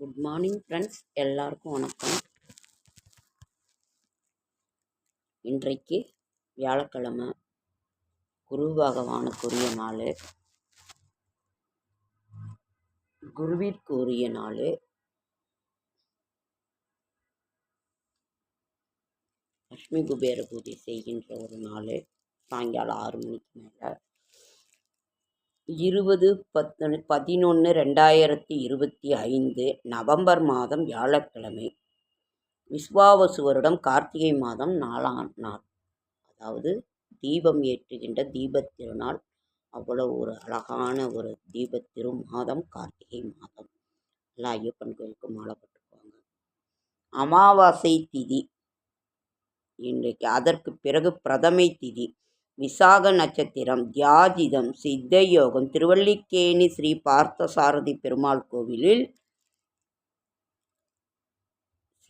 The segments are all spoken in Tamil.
குட் மார்னிங் ஃப்ரெண்ட்ஸ் எல்லாருக்கும் வணக்கம். இன்றைக்கு வியாழக்கிழமை குரு பகவானுக்குரிய நாள். குருவிற்கு உரிய நாள். லக்ஷ்மி குபேர பூஜை செய்கின்ற ஒரு நாள். சாயங்காலம் ஆறு மணிக்கு மேலே. இருபது பத்து பதினொன்று ரெண்டாயிரத்தி இருபத்தி ஐந்து நவம்பர் மாதம் வியாழக்கிழமை. விஸ்வாவசு வருடம் கார்த்திகை மாதம் நாலாம் நாள். அதாவது தீபம் ஏற்றுகின்ற தீபத் திருநாள் அவ்வளோ ஒரு அழகான ஒரு தீபத் திரு மாதம் கார்த்திகை மாதம். எல்லா ஐயப்பன் கோயிலுக்கு மாலை போட்டுக்குவாங்க அமாவாசை திதி. இன்றைக்கு அதற்கு பிறகு பிரதமை திதி. விசாக நட்சத்திரம் தியாஜிதம் சித்த யோகம் திருவல்லிக்கேணி ஸ்ரீ பார்த்தசாரதி பெருமாள் கோவிலில்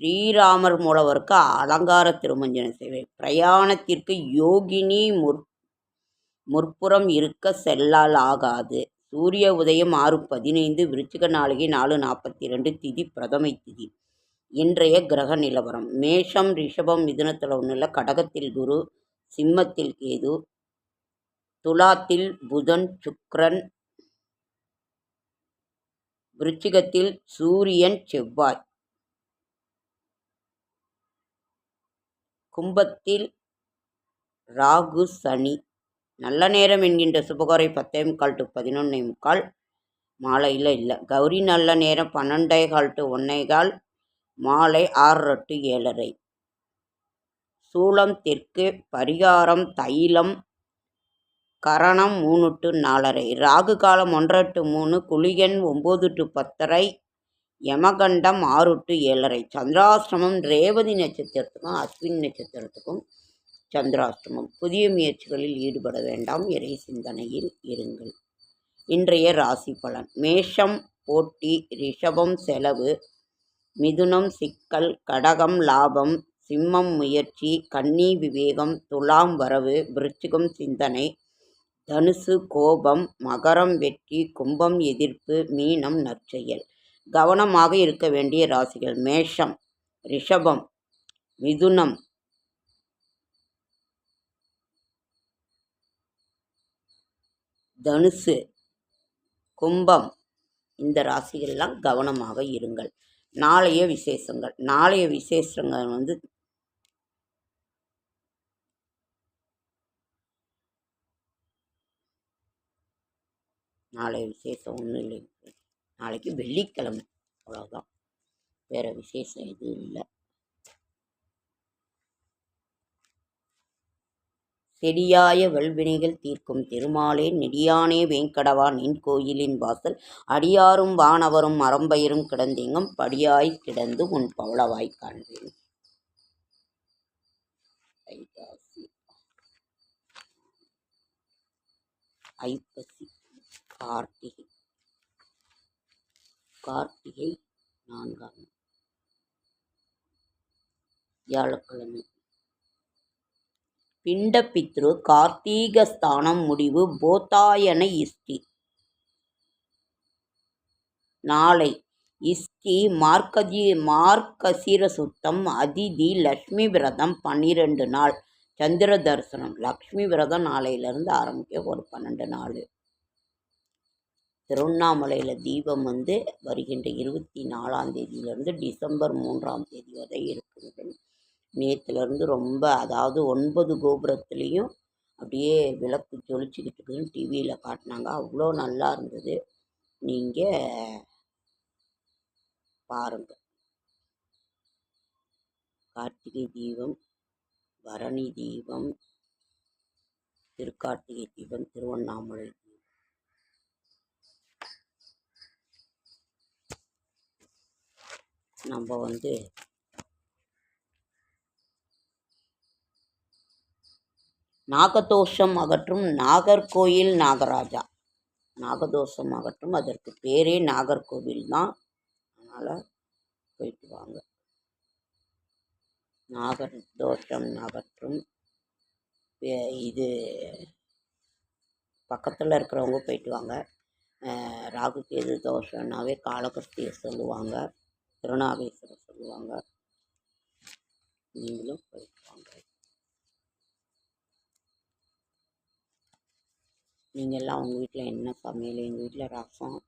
ஸ்ரீராமர் மூலவருக்கு அலங்கார திருமஞ்சன சேவை. பிரயாணத்திற்கு யோகினி முற் முற்புறம் இருக்க செல்லால் ஆகாது. சூரிய உதயம் ஆறு பதினைந்து விருச்சிக நாளிகை நாலு நாற்பத்தி ரெண்டு திதி பிரதமை திதி. இன்றைய கிரக நிலவரம். மேஷம் ரிஷபம் மிதுனத்தில் ஒன்றும் இல்லை கடகத்தில் குரு சிம்மத்தில் கேது. துலாத்தில் புதன் சுக்ரன். விருச்சிகத்தில் சூரியன் செவ்வாய். கும்பத்தில் ராகு சனி. நல்ல நேரம் என்கின்ற சுபகோரை பத்தே முக்கால் டு பதினொன்னே முக்கால் மாலையில் இல்லை. கௌரி நல்ல நேரம் பன்னெண்டே கால் டு ஒன்னே கால் மாலை ஆறு டு ஏழரை. சூளம் தெற்கு பரிகாரம் தைலம் கரணம் மூணு டு நாலரை ராகு காலம் ஒன்றரை டு மூணு குளிகன் ஒம்பது டு பத்தரை யமகண்டம் ஆறு டு ஏழரை. சந்திராஷ்டிரமம் ரேவதி நட்சத்திரத்துக்கும் அஸ்வின் நட்சத்திரத்துக்கும் சந்திராஷ்டிரமம் புதிய முயற்சிகளில் ஈடுபட வேண்டாம். இறை சிந்தனையில் இருங்கள். இன்றைய ராசி பலன். மேஷம் போட்டி ரிஷபம் செலவு மிதுனம் சிக்கல் கடகம் லாபம் சிம்மம் முயற்சி கன்னி விவேகம் துலாம் வரவு விருச்சிகம் சிந்தனை தனுசு கோபம் மகரம் வெற்றி கும்பம் எதிர்ப்பு மீனம் நற்செயல். கவனமாக இருக்க வேண்டிய ராசிகள் மேஷம் ரிஷபம் மிதுனம். தனுசு கும்பம். இந்த ராசிகள்லாம் கவனமாக இருங்கள். நாளைய விசேஷங்கள் நாளைய விசேஷங்கள் வந்து நாளை விசேஷம் ஒன்றும் இல்லை. நாளைக்கு வெள்ளிக்கிழமை. அவ்வளோதான் வேறு விசேஷம் எதுவும் இல்லை. செடியாய வல்வினைகள் தீர்க்கும் திருமாலே நெடியானே வேங்கடவா நின் கோயிலின் வாசல். அடியாரும் வானவரும் மரம்பயிரும் கிடந்தெங்கும் படியாய் கிடந்து உன் பவளவாய் காண்பேன். ஐப்பசி ஐப்பசி. கார்த்திகை. கார்த்திகை நான்காம் வியாழக்கிழமை. பிண்டப்பித்ரு கார்த்தீகஸ்தானம் முடிவு போத்தாயன இஷ்டி. நாளை இஷ்டி மார்க்கஜி மார்க்கசிர சுத்தம் அதிதி லக்ஷ்மி விரதம் பன்னிரெண்டு நாள். சந்திர தரிசனம். லக்ஷ்மி விரதம் நாளையிலேருந்து ஆரம்பிக்க ஒரு பன்னெண்டு நாள். திருவண்ணாமலையில் தீபம் வந்து வருகின்ற இருபத்தி நாலாம் தேதியிலேருந்து டிசம்பர் மூன்றாம் தேதி வரை இருக்கிறது. நேற்றுலேருந்து ரொம்ப அதாவது ஒன்பது கோபுரத்துலேயும் அப்படியே விளக்கு ஜொலிச்சுக்கிட்டு இருக்குதுன்னு டிவியில் காட்டினாங்க. அவ்வளோ நல்லா இருந்தது. நீங்கள் பாருங்கள் கார்த்திகை தீபம் பரணி தீபம் திருக்கார்த்திகை தீபம் திருவண்ணாமலை நம்ம வந்து நாகதோஷம் அகற்றும் நாகர்கோயில் நாகராஜா. நாகதோஷம் அகற்றும் அதற்கு பேரே நாகர்கோவில் தான். அதனால் போயிட்டு வாங்க. நாகர் தோஷம் அகற்றும் இது பக்கத்தில் இருக்கிறவங்க போயிட்டு வாங்க. ராகு கேது தோஷம்னாவே காலகஸ்தியை சொல்லுவாங்க. திருநாகேஸ்வரர் சொல்லுவாங்க. நீங்களும் போயிட்டு வாங்க நீங்கள் எல்லாம் உங்கள் வீட்டில் என்ன சமையல்? எங்கள் வீட்டில் ரசம்.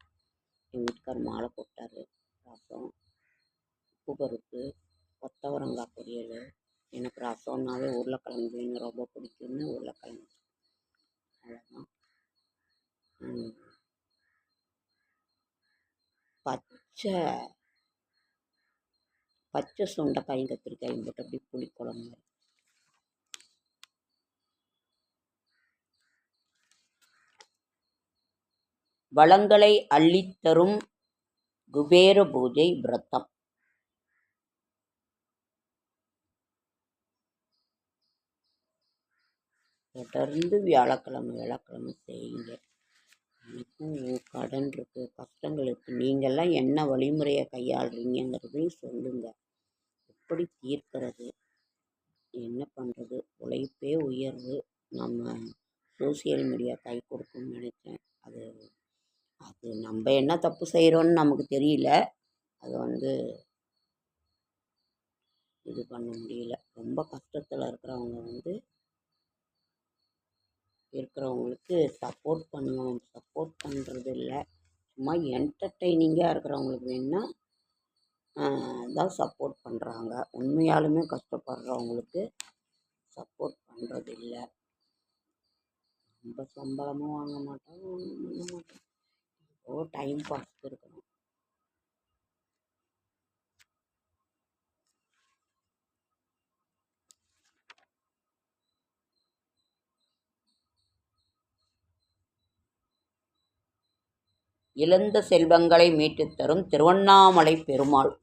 எங்கள் வீட்டுக்கார் மாலை போட்டார். ரசம் உப்பு பருப்பு கொத்தவரங்காய் பொரியல். எனக்கு ரசம்னாவே உருளைக்கிழங்கு வேணும் ரொம்ப பிடிக்கும்னு உருளைக்கிழங்கு. அவ்வளோதான் பச்சை பச்சை சுண்டைக்காயும் கத்திரிக்காயும் போட்டு அப்படி புளிக்குழம்பு மாதிரி. வளங்களை அள்ளித்தரும் குபேர பூஜை விரதம் தொடர்ந்து வியாழக்கிழமை வியாழக்கிழமை செய்யுங்க கடன் இருக்குது கஷ்டங்கள் இருக்குது நீங்கள்லாம் என்ன வழிமுறையை கையாளுறீங்கிறதையும் சொல்லுங்கள் எப்படி தீர்க்கிறது? என்ன பண்ணுறது உழைப்பே உயர்வு. நம்ம சோசியல் மீடியா கை கொடுக்கும்னு நினச்சேன். அது அது நம்ம என்ன தப்பு செய்கிறோன்னு நமக்கு தெரியல. அது வந்து இது பண்ண முடியல. ரொம்ப கஷ்டத்தில் இருக்கிறவங்க வந்து இருக்கிறவங்களுக்கு சப்போர்ட் பண்ணணும். சப்போர்ட் பண்ணுறது இல்லை. சும்மா என்டர்டெய்னிங்காக இருக்கிறவங்களுக்கு வேணால் தான் சப்போர்ட் பண்ணுறாங்க உண்மையாலுமே கஷ்டப்படுறவங்களுக்கு சப்போர்ட் பண்ணுறது இல்லை. ரொம்ப சம்பளமும் வாங்க மாட்டோம் ஒன்றும் பண்ண மாட்டோம் ஏதோ டைம் பாஸ்க்கு இருக்கணும் இழந்த செல்வங்களை மீட்டுத் தரும் திருவண்ணாமலை பெருமாள்.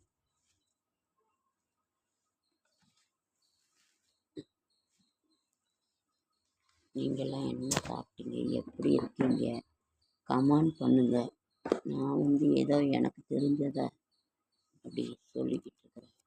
நீங்கள்லாம் என்ன சாப்பிட்டீங்க? எப்படி இருக்கீங்க? கமெண்ட் பண்ணுங்கள் நான் வந்து ஏதோ எனக்கு தெரிஞ்சதை அப்படி சொல்லிக்கிட்டு இருக்கிறேன்.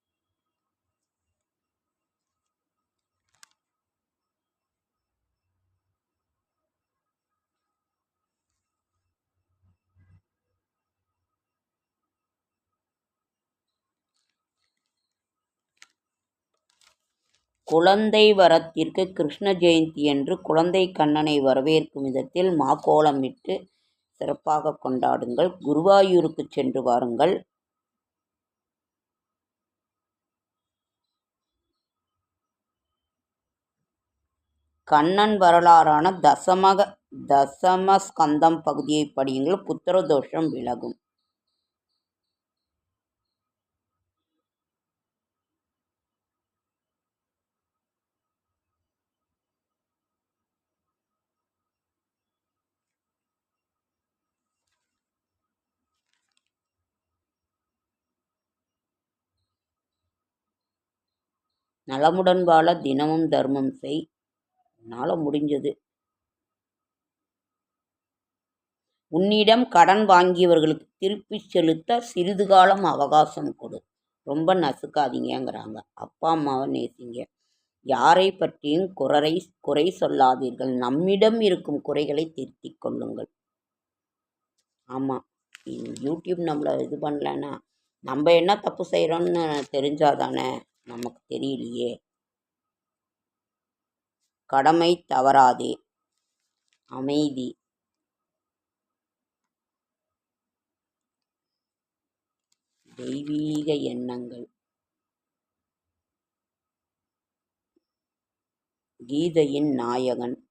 குழந்தை வரத்திற்கு கிருஷ்ண ஜெயந்தியன்று குழந்தை கண்ணனை வரவேற்கும் விதத்தில் மாக்கோலமிட்டு சிறப்பாக கொண்டாடுங்கள். குருவாயூருக்கு சென்று வாருங்கள். கண்ணன் வரலாறான தசமக தசமஸ்கந்தம் பகுதியை படியுங்கள். புத்திரதோஷம் விலகும். நலமுடன் வாழ தினமும் தர்மம் செய். உன்னால் முடிஞ்சது. உன்னிடம் கடன் வாங்கியவர்களுக்கு திருப்பிச் செலுத்த சிறிது காலம் அவகாசம் கொடு. ரொம்ப நசுக்காதீங்கங்கிறாங்க. அப்பா அம்மாவை நேசிங்க. யாரை பற்றியும் குறை குறை சொல்லாதீர்கள். நம்மிடம் இருக்கும் குறைகளை திருத்திக் கொள்ளுங்கள். ஆமாம் யூடியூப் நம்மளை இது பண்ணலன்னா நம்ம என்ன தப்பு செய்கிறோன்னு தெரிஞ்சாதானே? நமக்கு தெரியலையே. கடமை தவறாதே. அமைதி. தெய்வீக எண்ணங்கள். கீதையின் நாயகன்.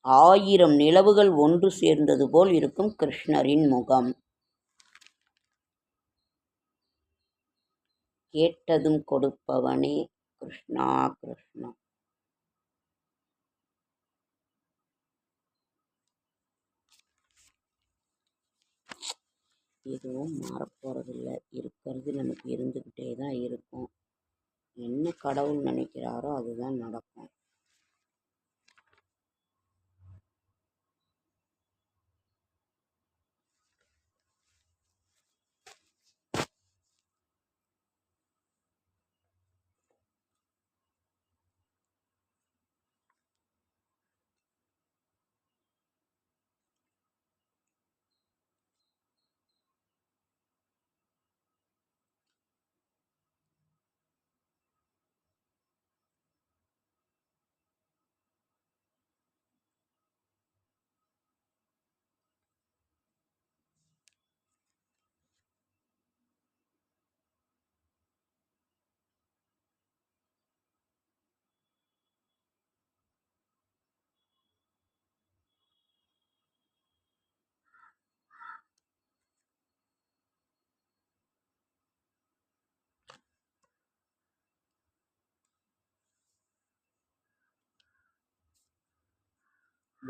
ஆயிரம் நிலவுகள் ஒன்று சேர்ந்தது போல் இருக்கும் கிருஷ்ணரின் முகம். கேட்டதும் கொடுப்பவனே கிருஷ்ணா கிருஷ்ணா. எதுவும் மாறப்போகிறதில்ல இருக்கிறது நமக்கு இருந்துக்கிட்டே தான் இருக்கும். என்ன கடவுள் நினைக்கிறாரோ அதுதான் நடக்கும்.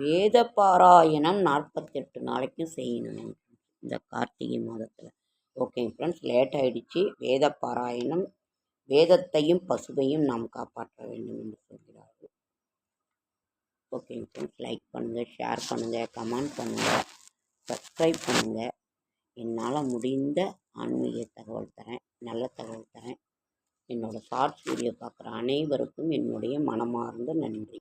வேத பாராயணம் நாற்பத்தெட்டு நாளைக்கும் செய்யணும் இந்த கார்த்திகை மாதத்தில். ஓகேங்க ஃப்ரெண்ட்ஸ் லேட் ஆகிடுச்சு வேத பாராயணம் வேதத்தையும் பசுவையும் நாம் காப்பாற்ற வேண்டும் என்று சொல்கிறார்கள். ஓகேங்க ஃப்ரெண்ட்ஸ் லைக் பண்ணுங்கள் ஷேர் பண்ணுங்கள் கமெண்ட் பண்ணுங்கள் சப்ஸ்கிரைப் பண்ணுங்கள் என்னால் முடிந்த ஆன்மீக தகவல் தரேன் நல்ல தகவல் தரேன். என்னோடய ஷார்ட்ஸ் வீடியோ பார்க்குற அனைவருக்கும் என்னுடைய மனமார்ந்த நன்றி.